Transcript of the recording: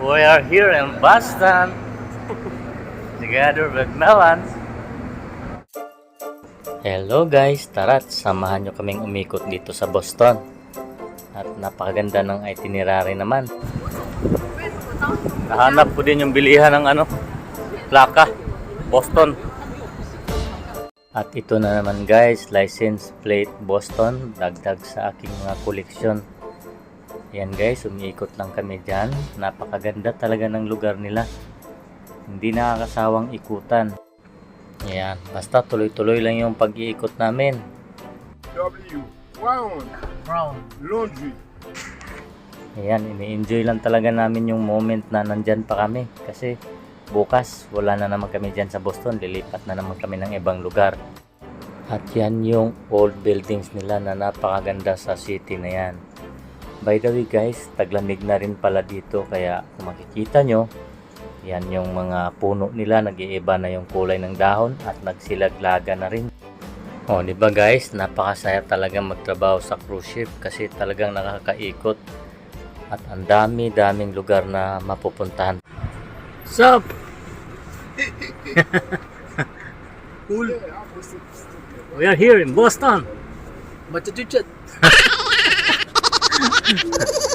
We are here in Boston. Together with Melon. Hello guys, tara't samahan nyo kaming umikot dito sa Boston. At napakaganda ng itinerary naman. Nahanap ko din yung bilihan ng ano, plaka, Boston. At ito na naman guys, license plate Boston, dagdag sa aking mga koleksyon. Yan guys, umiikot lang kami dyan. Napakaganda talaga ng lugar nila. Hindi nakakasawang ikutan. Yan, basta tuloy-tuloy lang yung pag-iikot namin. W. Brown. Brown. Laundry. Ayan, ini-enjoy lang talaga namin yung moment na nandyan pa kami. Kasi bukas, wala na naman kami dyan sa Boston. Lilipat na naman kami ng ibang lugar. At yan yung old buildings nila na napakaganda sa city na yan. By the way guys, taglamig na rin pala dito. Kaya kung makikita nyo, yan yung mga puno nila. Nag-iiba na yung kulay ng dahon at nagsilaglaga na rin. O, di ba guys, napakasaya talaga magtrabaho sa cruise ship kasi talagang nakakaikot at ang dami-daming lugar na mapupuntahan. Sup? cool. We are here in Boston. Massachusetts. Ha ha ha!